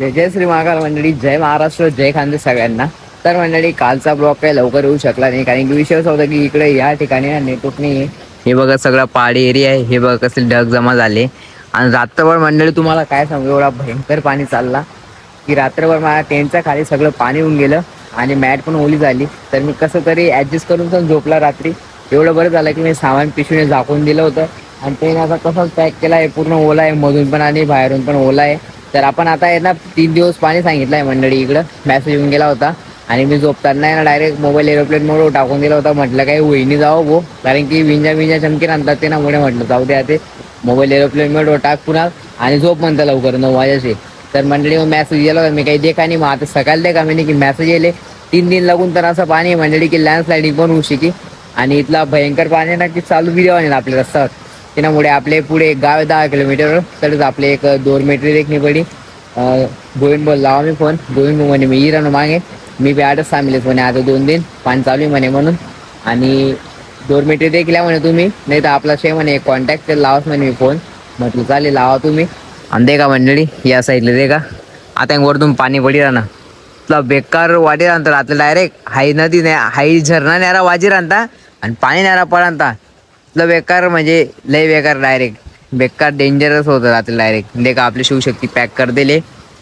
जय जय श्री महाकाल मंडळी जय महाराष्ट्र जय खांदे सगळ्यांना. तर मंडळी कालचा ब्लॉक काही लवकर येऊ शकला नाही कारण की विषय असा होता की इकडे या ठिकाणी नेटवर्क नाही आहे. हे बघा सगळा पहाडी एरिया आहे हे बघा कसे ढग जमा झाले. आणि रात्रभर मंडळी तुम्हाला काय सांगू एवढा भयंकर पाणी चालला. की रात्रभर माझ्या टेंटच्या खाली सगळं पाणी होऊन गेलं आणि मॅट पण ओली झाली. तर मी कसं तरी ॲडजस्ट करून पण झोपला रात्री. एवढं बरं झालं की मी सामान पिशवीने झाकून दिलं होतं. आणि ट्रेन आता कसं पॅक केला आहे पूर्ण ओला आहे मधून पण आणि बाहेरून पण ओला आहे. तर आपण आता आहे ना तीन दिवस पाणी सांगितलं आहे मंडळी इकडं. मॅसेज येऊन गेला होता. आणि मी झोपताना आहे ना डायरेक्ट मोबाईल एरोप्लेन मोड टाकून दिला होता. म्हटलं काही वहिनी जावं भो. कारण की विंजा विंजा चमकी आणतात ते ना मुळे म्हटलं जाऊ द्या ते मोबाईल एरोप्लेन मोड टाक पुन्हा. आणि झोप म्हणता लवकर नऊ वाजायचे तर मंडळी मग मॅसेज गेला होता. मी काही देखा नाही. मग आता सकाळी देखा. मी की मॅसेज येले. तीन दिन लागून तर असं पाणी आहे मंडळी की लँडस्लायडिंग पण होऊ शकी. आणि इथला भयंकर पाणी आहे ना की चालू बी देवा आपल्या रस्त्यावर त्यामुळे आपले पुढे एक गाव दहा किलोमीटर तरच आपले एक दोन मेट्री देखणी पडी गोविंद बोल लावा मी फोन गोविंद म्हणे मी इरानो मागे. मी बी आठच सांगलेच म्हणे आता दोन दिन. पाणी चालू आहे म्हणे म्हणून. आणि दोन मीटर देखल्या म्हणे तुम्ही. नाही तर आपला शे म्हणे कॉन्टॅक्ट लावाच म्हणे मी फोन म्हटलं चालेल लावा तुम्ही. आणि दे का मंडळी या साईडला दे का आता वरतून पाणी पडी राहणार तुला बेकार वाटी राहतात आता डायरेक्ट हाई नदी नाही हाई झरणा न्यारा वाजी राहता आणि पाणी न्यारा पडांता लय बेकार म्हणजे लय बेकार डायरेक्ट बेकार डेंजरस होतं रात्री डायरेक्ट दे का आपली शिवशक्ती पॅक कर दिले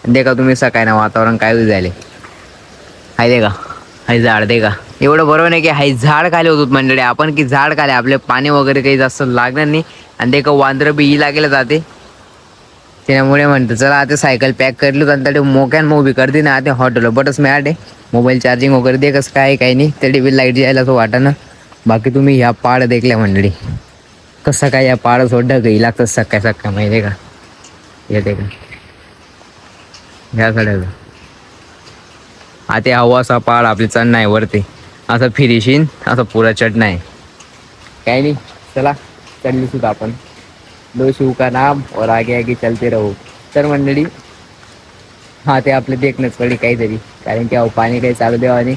देखा तुम्ही सकाळी ना वातावरण काय होईल झाले. हाय दे का हाय झाड दे का एवढं बरोबर नाही की हाय झाड खाली होतो मंडळी. आपण की झाड खाली. आपले पाणी वगैरे काही जास्त लागणार नाही. आणि ते का वांद्र बी ई लागेल जाते त्यामुळे म्हणतो चला आता सायकल पॅक करलो आणि त्या मोक्यान मोबी करते ना. आता हॉटेल बटच मॅट आहे मोबाईल चार्जिंग वगैरे दे कसं काय काही नाही. तरी बी लाइट जायला असं वाटा ना बाकी तुम्ही ह्या पाड देखल्या मंडळी. कसं काय या पाड सोडलं काही लागतं सकाळ सकाळ माहिती आहे का? येते का? ह्या सड्याचं आता हवासा पाड आपली चढ आहे वरती. असं फिरिशीन असं पुरा चढणं आहे. काही नाही चला चढली सुद्धा आपण. लो शिव का नाम और आगे आगे चलते राहू. तर मंडळी हा ते आपले देखणंच पडली काहीतरी. कारण की अहो पाणी काही चालू द्यावा नाही.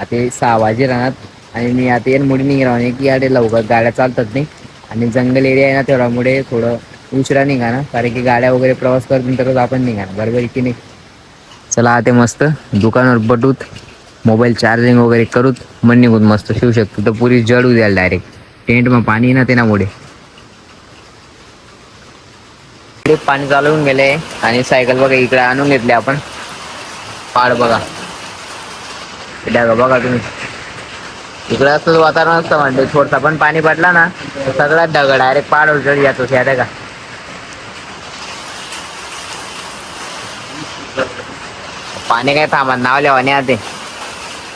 आता सहा वाजे राहणार. आणि मी आता येण मुडी निघणार नाही की अरे लवकर गाड्या चालतात नाही. आणि जंगल एरिया आहे ना तेवढ्यामुळे थोडं उशिरा निघाना कारण की गाड्या वगैरे प्रवास करतो तरच आपण निघाणार बरोबर की नाही? चला आता मस्त. दुकानावर बटूत. मोबाईल चार्जिंग वगैरे करूत. मग निघून मस्त शिवू शकतो. तर पुरी जडू द्याल डायरेक्ट टेंट मग पाणी ना तेनामुळे पाणी चालवून गेले आणि सायकल बघा इकडे आणून घेतले आपण. पाड बघा. बघा बघा तुम्ही. इकडं असं वातावरण असतं म्हणते. थोडसा पण पाणी पडला ना तर सगळा दगड डायरेक्ट पाड उचल जातो त्या का पाणी काय थांबा नाव लिहावाने आते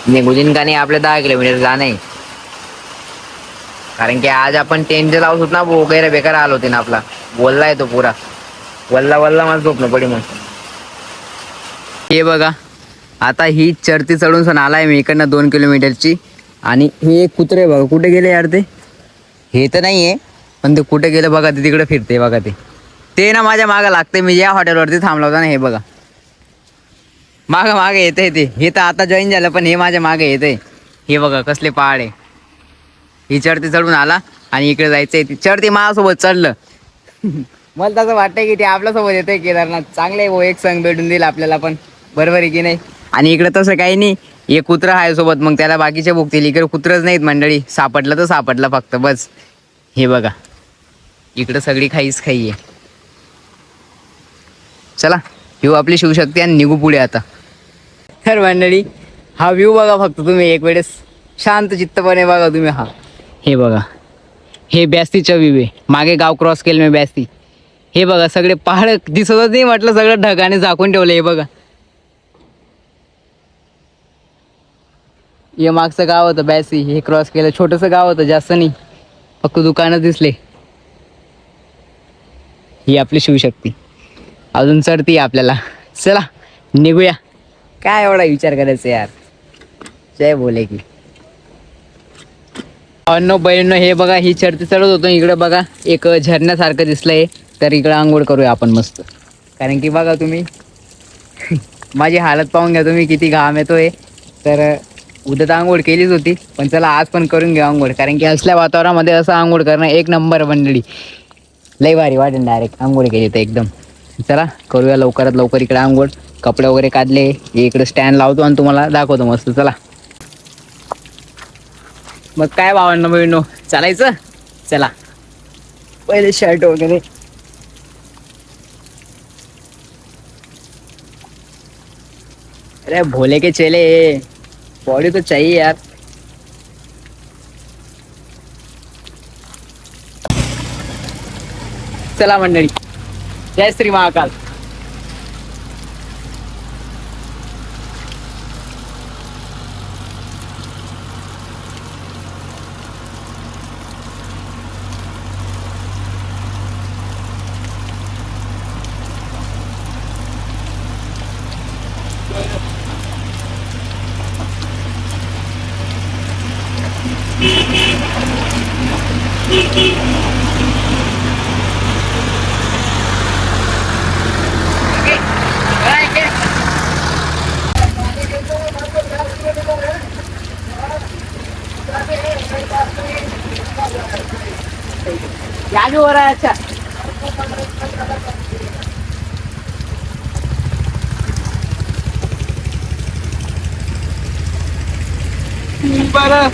निघून का नाही आपले दहा किलोमीटर जाणं आहे. कारण की आज आपण टेनचे लावत होत ना वगैरे बेकार आलो होते ना आपला. बोललाय तो पुरा. वल्ला वल्ला मला झोपणं पडी मग. हे बघा आता ही चढती चढून सण आलाय मी इकडनं दोन किलोमीटरची. आणि हे एक कुत्रे बघा. कुठे गेले यार ते? हे तर नाही आहे पण ते कुठे गेलं बघा ते तिकडे फिरते बघा ते. ते ना माझ्या मागं लागते. मी या हॉटेलवरती थांबला होता ना हे बघा. मागं मागे येते ते. हे तर आता जॉईन झालं पण हे माझ्या मागे येते हे बघा कसले पहाड आहे. ही चढती चढून आला आणि इकडे जायचंय ती. चढती माझ्यासोबत चढलं. मला तसं वाटतंय की ते आपल्यासोबत येतंय केदारनाथ. चांगलं आहे भाऊ एक संघ भेटून देईल आपल्याला पण. बरोबर आहे की नाही? आणि इकडे तसं काही नाही. एक कुत्र आहे सोबत मग त्याला बाकीच्या भुकतील. इकडे कुत्रच नाहीत मंडळी. सापडलं तर सापडलं फक्त बस. हे बघा. इकडं सगळी खाईच खाई आहे चला व्ह्यू आपली शिवशक्ती आणि निघू पुढे आता. तर मंडळी हा व्ह्यू बघा फक्त तुम्ही एक वेळेस. शांत चित्तपणे बघा तुम्ही हा. हे बघा. हे बॅस्तीच्या व्ह्यू आहे. मागे गाव क्रॉस केलं मी बॅस्ती. हे बघा सगळे पहाड दिसतच नाही म्हटलं सगळं ढगाने झाकून ठेवलं हे बघा. हे मागचं गाव होतं बॅसी. हे क्रॉस केलं. छोटंसं गाव होतं जास्त नाही फक्त दुकानं दिसले. ही आपली शिवशक्ती. अजून चढती आपल्याला. चला निघूया. काय एवढा विचार करायचा यार? जय बोले की. अन्न बहिणीनं हे बघा ही चढती चढत होतो. इकडे बघा एक झरण्यासारखं दिसलंय. तर इकडं आंघोळ करूया आपण मस्त. कारण की बघा तुम्ही माझी हालत पाहून घ्या तुम्ही किती घाम येतोय. तर उद्या तर आंघोळ केलीच होती पण चला आज पण करून घ्या आंघोळ. कारण की असल्या वातावरणामध्ये असं आंघोळ करणं एक नंबर मंडळी. लय भारी वाटेल डायरेक्ट आंघोळ केली तर एकदम. चला करूया लवकरात लवकर इकडे आंघोळ. कपडे वगैरे काढले इकडे स्टँड लावतो आणि तुम्हाला दाखवतो मस्त. चला. मग काय भावांना मिळणं चालायचं? चला. पहिले शर्ट वगैरे. अरे भोले के चेले. बॉडी तो चाहिए यार। चला मंडळी जय श्री महाकाल। क्या बर हो रहा है अच्छा बरं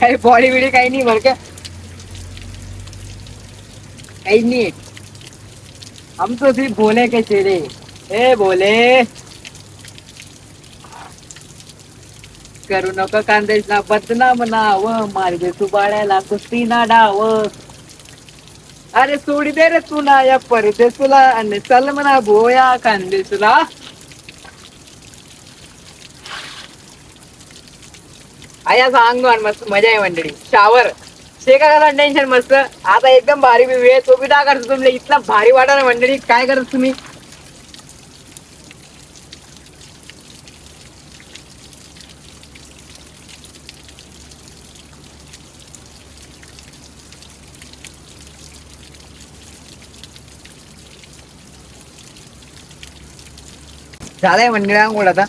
काही बॉडी बिडी काही नाही बरं का? काही नाही. हम तो सिर्फ भोले के चेहरे ए भोले। करू नको कांदेश ना बदनाम नाव मार्गे सुबाळ्याला कुस्ती ना डाव। अरे सोडी दे रे तुला या परदेसुला आणि चल म्हणा भोया कांदेसुला आया सांग मस्त मजा आहे मंडळी. शावर. शेका करा टेन्शन मस्त. आता एकदम भारी बिबी आहे. तो बी काय करतो तुम्ही? इतला भारी वाटा मंडळी. काय करत तुम्ही? झालंय मंडळी आंघोळ आता.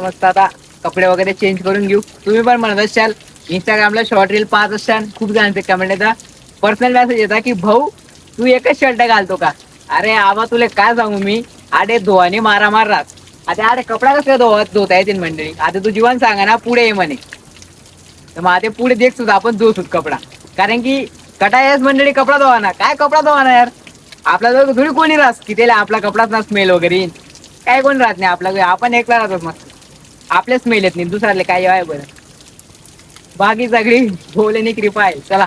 मस्त आता कपडे वगैरे चेंज करून घेऊ. तुम्ही पण म्हणत असाल इंस्टाग्रामला शॉर्ट रील पाहत असाल खूप जणांचे कमेंट येतात. पर्सनल मेसेज येतात की भाऊ तू एकच शर्ट घालतो का? अरे आबा तुला काय सांगू मी? आडे धुवाने मारा मार आता अरे कपडा कसं धुवत धुता येतील मंडळी? आता तू जीवन सांगा ना पुढे ये म्हणे. तर मग आता पुढे देख सुद्धा आपण धुवतो कपडा. कारण की कटायस मंडळी कपडा धुवा ना काय कपडा धुवा ना यार? आपला जर थोडी कोणी राहत की त्याला आपला कपडाच ना स्मेल वगैरे? काय कोण राहत नाही आपला आपण एकला राहतो मस्त. आपले स्मेल येत नाही दुसऱ्याला काय आहे बरं? बाकी सगळी भोलेनी कृपा आहे. चला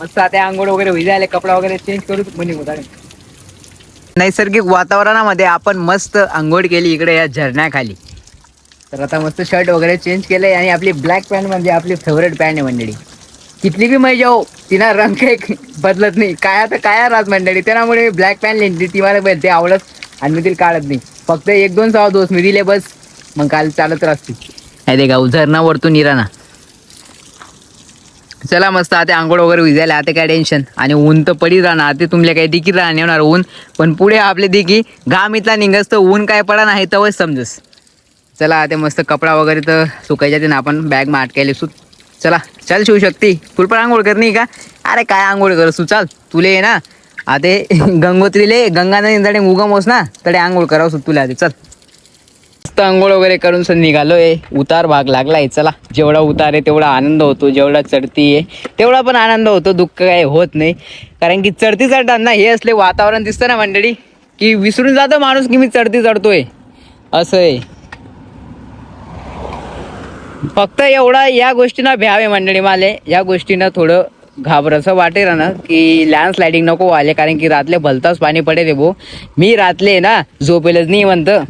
मस्त आता आंघोळ वगैरे होई जायला कपडा वगैरे चेंज करू म्हणे होता नैसर्गिक वातावरणामध्ये आपण मस्त आंघोळ केली इकडे या झरण्याखाली. तर आता मस्त शर्ट वगैरे चेंज केलंय आणि आपली ब्लॅक पॅन्ट म्हणजे आपली फेवरेट पॅन्ट आहे मंडळी. कितली बी मजा हो तिना रंग काही बदलत नाही. काय आता काय राहत मंडळी त्यामुळे ब्लॅक पॅन्ट लिहिली ती मला भेटते आवडत आणि मी तिला काढत नाही. फक्त एक दोन सहा दोस्त मी दिले बस मग काल चालत राहते. नाही ते का झरणा वरतून निराना चला मस्त आता आंघोळ वगैरे विजायला आता काय टेन्शन आणि ऊन तर पडी राहणार ते तुमल्या काही दिकीत राहणार येणार ऊन. पण पुढे आपले दिकी घाम इथला निघस तर ऊन काय पडा नाही तवच समजस. चला आता मस्त कपडा वगैरे तर सुकायच्या ते आपण बॅग माटकायला सु चला चल शिवू शकते. फुल पण आंघोळ कर नाही का? अरे काय आंघोळ कर? सु चाल तुले ये ना. आता गंगोत्रीले गंगा नदी उगम होस ना तडे आंघोळ करावं तुला आधी. चल. मस्त आंघोळ वगैरे करून सर निघालोय. उतार भाग लागलाय चला. जेवढा उतार आहे तेवढा आनंद होतो. जेवढा चढती आहे तेवढा पण आनंद होतो. दुःख काय होत नाही. कारण की चढती चढताना हे असले वातावरण दिसतं ना मंडळी की विसरून जातो माणूस की मी चढती चढतोय. असं आहे. फक्त एवढा या गोष्टींना भ्यावे मंडळी माले. या गोष्टींना थोडं घाबरसं वाटेल ना की लँडस्लायडिंग नको आले कारण की रातले भलताच पाणी पडेल भो. मी रातले ना झोपेलच नाही म्हणतं.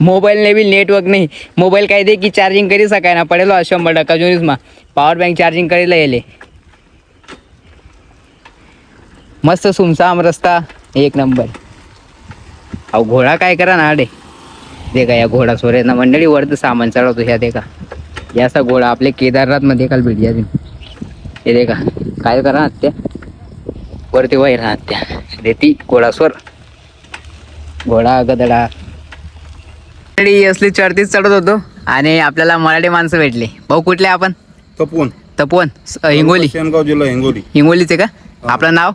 मोबाईलने बी नेटवर्क नाही. मोबाईल काय दे की चार्जिंग करी सकाय ना पडेल हो शंभर टक्का जोनीसमा पॉवर बँक चार्जिंग करायला येले. मस्त सुमसाम रस्ता एक नंबर अहो घोडा काय करा ना अडे दे का या घोडा सोरे ना मंडळी वरतं सामान चढवतो ह्या दे का याचा घोडा आपले केदारनाथमध्ये काल भेट द्या दे का काय करा ना त्या वरती वय राहत त्या देती घोडा स्वर घोडा गदडा. असली चढतीच चढत होतो. आणि आपल्याला मराठी माणसं भेटली. भाऊ कुठले आपण? तपोवन. स- अ, हिंगोली. शेनगाव जिल्हा हिंगोली. हिंगोलीचे का? आपलं नाव?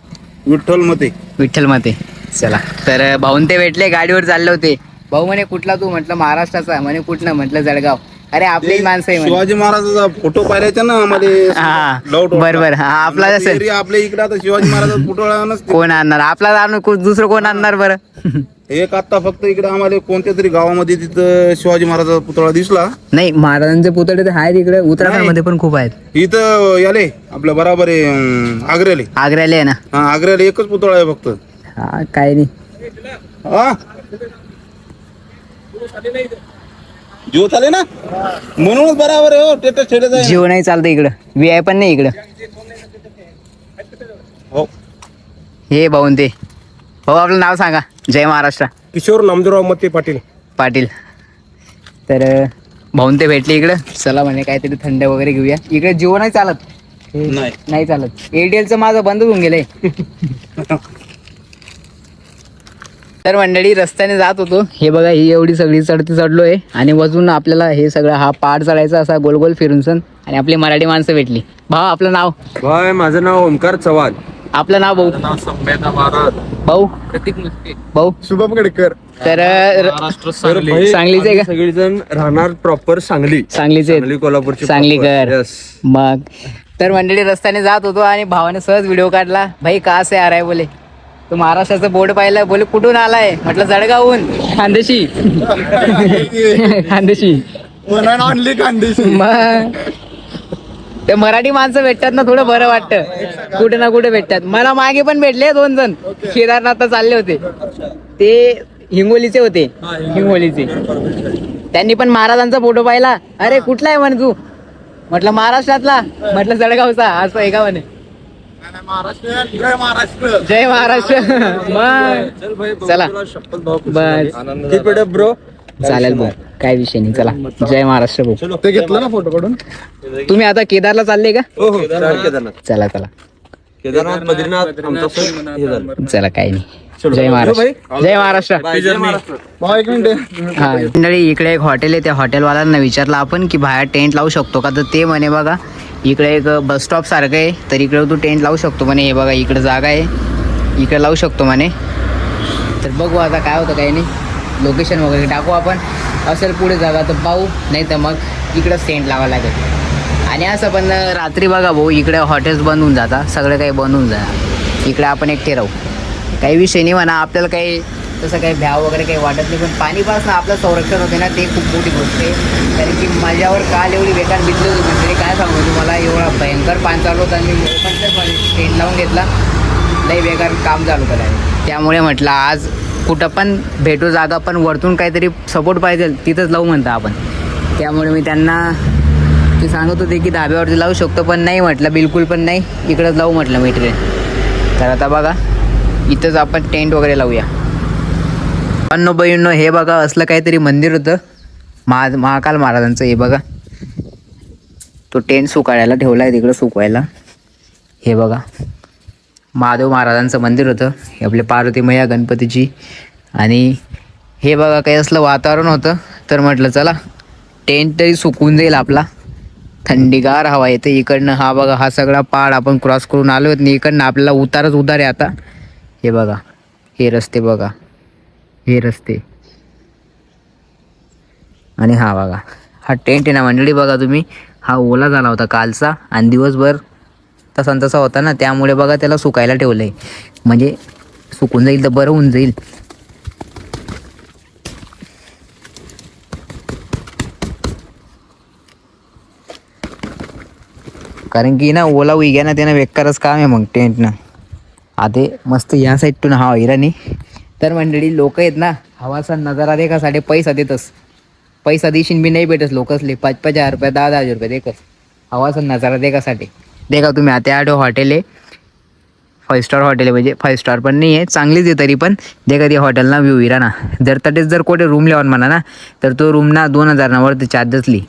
विठ्ठल मते. विठ्ठल मते. चला. तर भाऊन ते भेटले गाडीवर चालले होते. भाऊ म्हणे कुठला तू? म्हटलं महाराष्ट्राचा. म्हणे कुठलं म्हटलं जळगाव. अरे आपली माणसं आहे म्हणे. शिवाजी महाराजाचा फोटो पाहिल्याचा ना हा. आम्हाला बरोबर. हा आपला असेल. आपल्या इकडे आता शिवाजी महाराजाचा फोटो कोण आणणार? आपला आणून को- दुसरं कोण आणणार बरं? एक आता फक्त इकडे आम्हाला कोणत्या तरी गावामध्ये तिथं शिवाजी महाराजाचा पुतळा दिसला. नाही महाराजांचे पुतळे तर आहेत इकडे. उत्तराखंडमध्ये पण खूप आहेत. इथं याले आपल्या बराबर आहे अं, आग्र्याले. आग्र्याला आहे ना? हा आग्र्याला एकच पुतळा आहे फक्त. हा काय नाही. हा? जीव चाले ना? म्हणूनच बराबर आहे हो टेटस जीव नाही चालतं इकडं. व्ही आय पण नाही इकडं. हो. हे भाऊन ते. भाऊ आपलं नाव सांगा. जय महाराष्ट्र. किशोर नामदेवराव मते पाटील. पाटील. तर भाऊन ते भेटले इकडं. चला म्हणे काहीतरी थंड वगैरे घेऊया. इकडे नाही चालत? नाही. नाही चालत. एअरटेलचं माझं बंद होऊन गेलंय. तर मंडळी रस्त्याने जात होतो. हे बघा ही एवढी सगळी चढती चढलोय. आणि वजून आपल्याला हे सगळं हा पाड चढायचा असा गोल गोल फिरून सण आणि आपली मराठी माणसं भेटली. भाऊ आपलं नाव? भाई माझं नाव ओमकार चव्हाण. आपलं नाव भाऊ. भाऊ. भाऊ. शुभम गडकर. तर सांगलीचे का? सगळेजण राहणार प्रॉपर सांगली. सांगलीचे. सांगली कोल्हापूरची सांगलीकर. मग तर मंडळी रस्त्याने जात होतो आणि भावाने सहज व्हिडिओ काढला. भाई का से आ रहा है बोले? तो महाराष्ट्राचं बोर्ड पाहिलं बोले कुठून आलाय? म्हटलं जळगावहून. खानदेशी. खानदेशी. ऑनली खानदेशी. मग ते मराठी माणसं भेटतात ना थोडं बरं वाटतं. कुठे ना कुठे भेटतात. मला मागे पण भेटले दोन जण. केदारनाथला चालले होते. ते हिंगोलीचे होते. हिंगोलीचे. त्यांनी पण महाराजांचा फोटो पाहिला. अरे कुठला आहे म्हण तू? म्हटलं महाराष्ट्रातला. म्हटलं जळगावचा. असं आहे का म्हणे? जय महाराष्ट्र. मग. चला बस. ब्रो चालेल भाऊ. काय विषय नाही चला. जय महाराष्ट्र भाऊ. ते घेतलं ना फोटो काढून? तुम्ही आता केदारला चालले का? हो हो. केदारनाथ. चला चला. केदारनाथ बद्रीनाथ आमचं असं हे झालं. चला काही नाही. जय महाराष्ट्र. जय महाराष्ट्र. एक मिनिट. हा मंडळी इकडे एक हॉटेल आहे. त्या हॉटेलवाल्यांना विचारलं आपण की बाहेर टेंट लावू शकतो का? तर ते म्हणे बघा इकडे एक बस स्टॉप सारखं आहे. तर इकडे तू टेंट लावू शकतो म्हणे. हे बघा इकडे जागा आहे. इकडे लावू शकतो म्हणे. तर बघू आता काय होतं काही नाही. लोकेशन वगैरे टाकू आपण. असेल पुढे जागा तर पाहू. नाही तर मग इकडं सेंट लावा लागेल. आणि असं पण रात्री बघा भाऊ इकडे हॉटेल्स बंद होऊन जाता सगळं काही बंद होऊन जाणार. इकडे आपण एकटे राहू. काही विषय नाही म्हणा आपल्याला काही तसं काही भ्याव वगैरे काही वाटत नाही. पण पाणीपासून आपलं संरक्षण होते ना ते खूप मोठी गोष्ट आहे. कारण की माझ्यावर काल एवढी बेकार बिजली होती म्हणजे काय सांगू तुम्हाला एवढा भयंकर पाणी चालू होता आणि मी पण टेंट लावून घेतला. लई बेकार काम चालू करायला त्यामुळे म्हटलं आज कुठं पण भेटू जागा पण वरतून काहीतरी सपोर्ट पाहिजे तिथंच लावू म्हणता आपण. त्यामुळे मी त्यांना ते सांगत होते की धाब्यावरती लावू शकतो पण नाही म्हटलं बिलकुल पण नाही. इकडंच लावू म्हटलं मी ट्रेन तर आता बघा इथंच आपण टेंट वगैरे लावूया. अन्न बहिणो हे बघा असलं काहीतरी मंदिर होतं. महा महाकाल महाराजांचं हे बघा. तो टेंट सुकायला ठेवला आहे तिकडं सुकवायला. हे बघा. महादेव महाराजांचं मंदिर होतं. हे आपले पार्वती मैया गणपतीची आणि हे बघा काही असलं वातावरण होतं. तर म्हटलं चला टेंट तरी सुकून जाईल आपला. थंडीगार हवा येते इकडनं. हा बघा हा सगळा पाड आपण क्रॉस करून आलो आहेत. इकडनं आपल्याला उतारच उतार आहे आता. हे बघा हे रस्ते बघा हे रस्ते. आणि हा बघा हा टेंट आहे ना मंडळी बघा तुम्ही. हा ओला झाला होता कालचा. आणि दिवसभर तसा तसा होता ना त्यामुळे बघा त्याला सुकायला ठेवलं आहे म्हणजे सुकून जाईल तर बरं होऊन जाईल. कारण की ना ओला उग्या ना त्यानं बेकारच काम आहे मग टेंटनं आधे मस्त या साईडतून हा हिरानी तर मंडळी लोक आहेत ना हवाचा नजारा देखासाठी पैसा देतस. पैसा देशील बी नाही भेटस लोकसले. पाच पाच हजार रुपये दहा दहा हजार रुपये देखस हवाचा नजारा देखासाठी देखा तुम्ही आता आठव हॉटेल आहे. फाईव्ह स्टार हॉटेल आहे म्हणजे फाईव्ह स्टार पण नाही आहे चांगलीच आहे तरी पण. देखा कधी हॉटेलना व्ह्यू इरा ना जर तटेच जर कोठे रूम लेवन म्हणा ना तर तो रूम ना दोन हजार नावर ते चार्जेस ली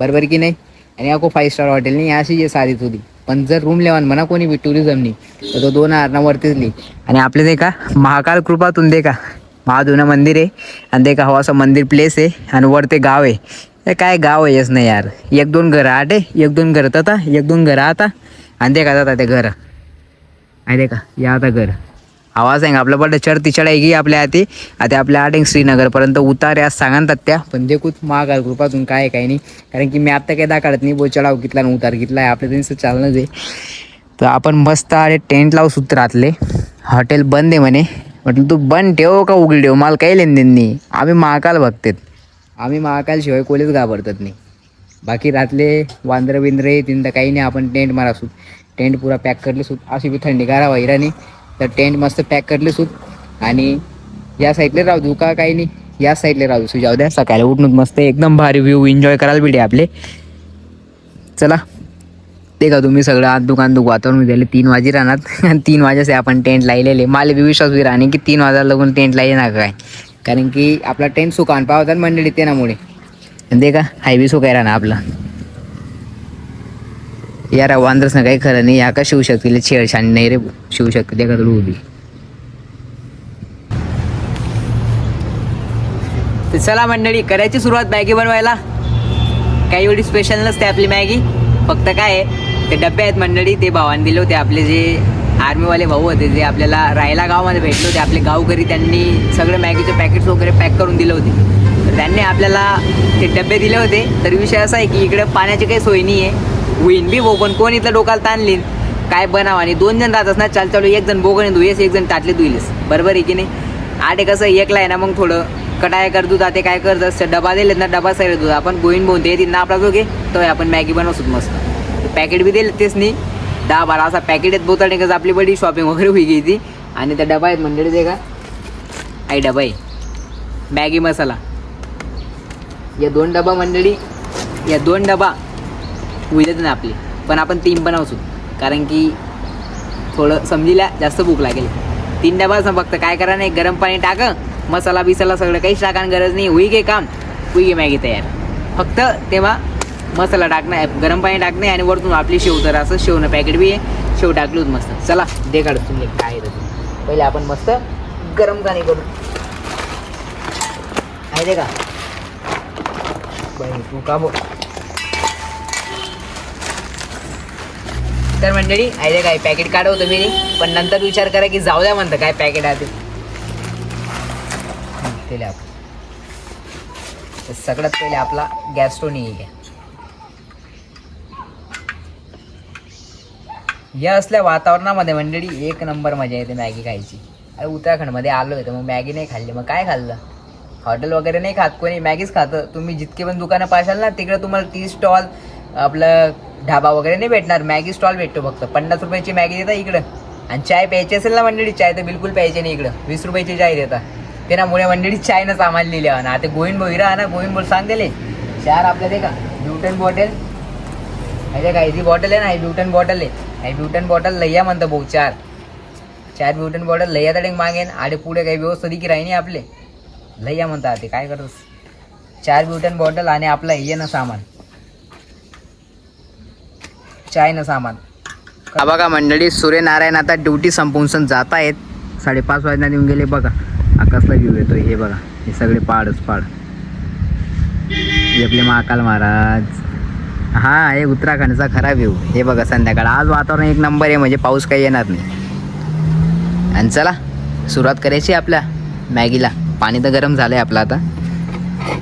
बरोबर की नाही? आणि अको फाईव्ह स्टार हॉटेल नाही अशी जे साधीच होती पण जर रूम लेवन म्हणा कोणी बी टुरिझमनी तर तो दोन हजारावरतीच ली आणि आपले ते का महाकाल कृपातून दे का महाजुनं मंदिर आहे. आणि ते का हो असं मंदिर प्लेस आहे. आणि वर ते गाव आहे. काय गाव आहेच नाही यार? एक दोन घरं आठ आहे एक दोन घरं आता एक दोन घरं आता. आणि ते का जाता ते घरं. आणि ते का या आता घर. आवाज आहे का आपलं पडलं चढती चढाई की आपल्या हाती. आता आपल्या आठ श्रीनगरपर्यंत उतार या सांगतात त्या पण देखूच महाग कृपातून काय काय नाही. कारण की मी आत्ता काय दाखवत नाही बो चढाव कितला आणि उतार कितला आहे आपल्या त्यांचं चालणंच आहे. तर आपण मस्त अरे टेंट लावू सूत्रातले. हॉटेल बंद आहे म्हणे. म्हटलं तू बंद ठेव का उघडी ठेव? मला काही लेन देन नाही. आम्ही महाकाल बघतेत. आम्ही महाकाल शिवाय कोणीच घाबरतात नाही. बाकी रातले वांद्र बिंद्रे येतील तर काही नाही आपण टेंट मारा सूत टेंट पुरा पॅक करले सूत. अशी बी थंडी गारा वैरानी तर टेंट मस्त पॅक करले सूत. आणि या साईडले राहू देऊ का काही नाही? या साईडले राहू देऊ. जाऊ द्या सकाळी उठून मस्त एकदम भारी व्ह्यू एन्जॉय करायला भेटे आपले. चला. ते का तुम्ही सगळं आत दुकान दुख वातावरण दिले तीन वाजे राहणार. आणि तीन वाजेचे आपण टेंट लाईलेले मला बी विश्वास बी राहणे की तीन वाजायला लागून टेंट लावले ना काय? कारण की आपला टेंट सुकान पावतात मंडळी त्यामुळे दे का हायवे सुकाय राहणार आपला. यार वांद्रस ना काही खरं नाही या का शिवू शकतील? छेडछाड नाही रे शिवू शकते का तुला उभी. तर चला मंडळी करायची सुरुवात मॅगी बनवायला. काही एवढी स्पेशल नसते आपली मॅगी. फक्त काय आहे ते डबे आहेत मंडळी ते भावाने दिले होते आपले जे आर्मीवाले भाऊ होते जे आपल्याला रायला गावामध्ये भेटले होते. आपले गावकरी त्यांनी सगळे मॅगीचे पॅकेट्स वगैरे पॅक करून दिले होते. तर त्यांनी आपल्याला ते डबे दिले होते. तर विषय असा आहे की इकडे पाण्याची काही सोय नाही आहे होईन बी भाऊ पण कोण इथलं डोकाला ताणली काय बनावं? आणि दोन जण राहत ना चाल चालू एक जण बोगणे धुयेस एक जण ताटले धुईलेस. बरोबर आहे की नाही? आठ कसं एकला आहे ना मग थोडं. कटाय कर दूध ते काय करत डबा दिलेत ना डबा सगळे दूध. आपण गोईन बोलते ना आपला जो घे तो आपण मॅगी बनवतो मस्त. पॅकेट बी दिले तेच नाही. दहा बारा असा पॅकेट आहेत बोतल कसं आपली बडी शॉपिंग वगैरे होई गई ती. आणि त्या डबा आहेत मंडळी ते का? आई डबा आहे. मॅगी मसाला या दोन डबा मंडळी या दोन डबा होईलच ना आपली. पण आपण तीन बनवतो. कारण की थोडं समजीला जास्त भूक लागेल. तीन डबा असं फक्त काय करा नाही गरम पाणी टाक मसाला बिसाला सगळं काहीच टाकायला गरज नाही. होई गे काम. होई गे मॅगी तयार. फक्त तेव्हा मसाला टाकणं गरम पाणी टाकणे आणि वरतून आपली शेव तर असं शेवनं पॅकेट बी आहे. शेव टाकली होती मस्त. चला दे काढ तुम्ही. काय आहे पहिले आपण मस्त गरम पाणी करू. आहे दे का? तू का बोल? तर मंडळी आहे काय? पॅकेट काढवतो मी. पण नंतर विचार करा की जाऊ द्या म्हणतं काय पॅकेट आहे ते. केले आपण. सगळ्यात पहिले आपला गॅस स्टोन येईल या असल्या वातावरणामध्ये मंडळी एक नंबर मजा येते मॅगी खायची. अरे उत्तराखंडमध्ये आलो आहे तर मग मॅगी नाही खाल्ली. मग काय खाल्लं? हॉटेल वगैरे नाही खात कोणी मॅगीच खातं. तुम्ही जितके पण दुकानं पाशाल ना तिकडे तुम्हाला ती स्टॉल आपलं ढाबा वगैरे नाही भेटणार. मॅगी स्टॉल भेटतो फक्त. पन्नास रुपयाची मॅगी देता इकडं. आणि चाय प्यायची असेल ना मंडळी चाय तर बिलकुल प्यायची नाही इकडं. वीस रुपयाची चाय देता. त्यामुळे मंडळी चायनं सामान लिहिले ना आता गोविंद भाऊ हिरा ना गोविंद बोल सांग दिले चार आपल्या ते का? ब्युटन बॉटल. म्हणजे काय जी बॉटल आहे ना ही ब्युटन बॉटल आहे. काही ब्युटन बॉटल लैया म्हणतो भाऊ चार. चार ब्युटन बॉटल लैया तडे मागेन. आडे पुढे काही व्यवस्था की राही नाही आपले. लैया म्हणता ते काय करतोस? चार ब्युटन बॉटल आणि आपला हे ना सामान. चाय ना सामान. का बघा मंडळी सूर्यनारायण आता ड्युटी संपवून जात आहेत. साडेपाच वाजता देऊन गेले बघा. आकाशला व्ह्यू येतो हे बघा. हे सगळे पाडच पाड. आपले महाकाल महाराज. हा हे उत्तराखंडचा खरा व्ह्यू हे बघा संध्याकाळ. आज वातावरण एक नंबर आहे म्हणजे पाऊस काही येणार नाही. आणि चला सुरुवात करायची आपल्या मॅगीला. पाणी तर गरम झालं आहे आपलं आता.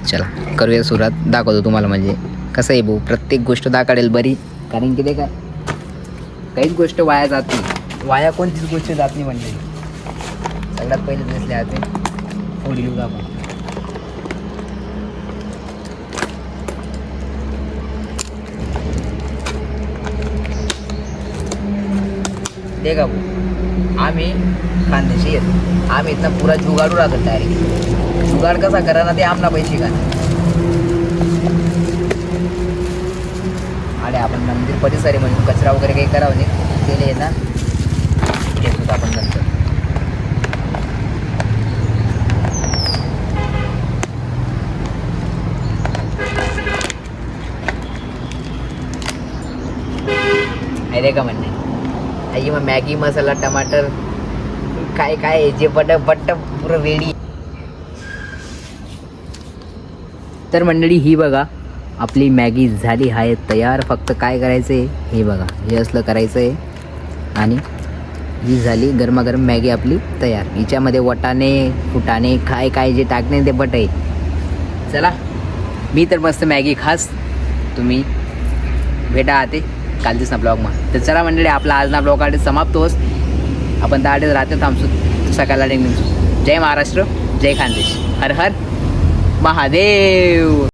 चला करूया सुरुवात. दाखवतो तुम्हाला म्हणजे कसं आहे भाऊ. प्रत्येक गोष्ट दाखवेल बरी. कारण की ते काय? काहीच गोष्ट वाया जात नाही. वाया कोणतीच गोष्ट जात नाही म्हणजे सगळ्यात पहिले दिसले आहे फोड घेऊ आपण. ते का भाऊ आम्ही खानदेशी येत आम्ही इथनं पुरा जुगाडू राहतो डायरेक्ट जुगाड कसा करा ना ते आमना पैसे का आणि आपण मंदिर परिसर आहे म्हणजे कचरा वगैरे काही करावं नाही. केले ना घेतो आपण नंतर. आहे का म्हणणे? आई मग मॅगी मसाला टमाटर काय काय जे बट बट पुरं वेडी. तर मंडळी ही बघा आपली मॅगी झाली आहे तयार. फक्त काय करायचं आहे हे बघा हे असलं करायचं आहे आणि ही झाली गरमागरम मॅगी आपली तयार. हिच्यामध्ये वटाणे फुटाने काय काय जे टाकणे ते बट आहे. चला मी तर मस्त मॅगी खास. तुम्ही भेटा आते कालचीच ना ब्लॉगમાં तर चला मंडळी आपला आज ना ब्लॉग आठ समाप्त होस आपण आठ राहते थांबसू सकाळला निघू जय महाराष्ट्र जय खानदेश. हर हर महादेव!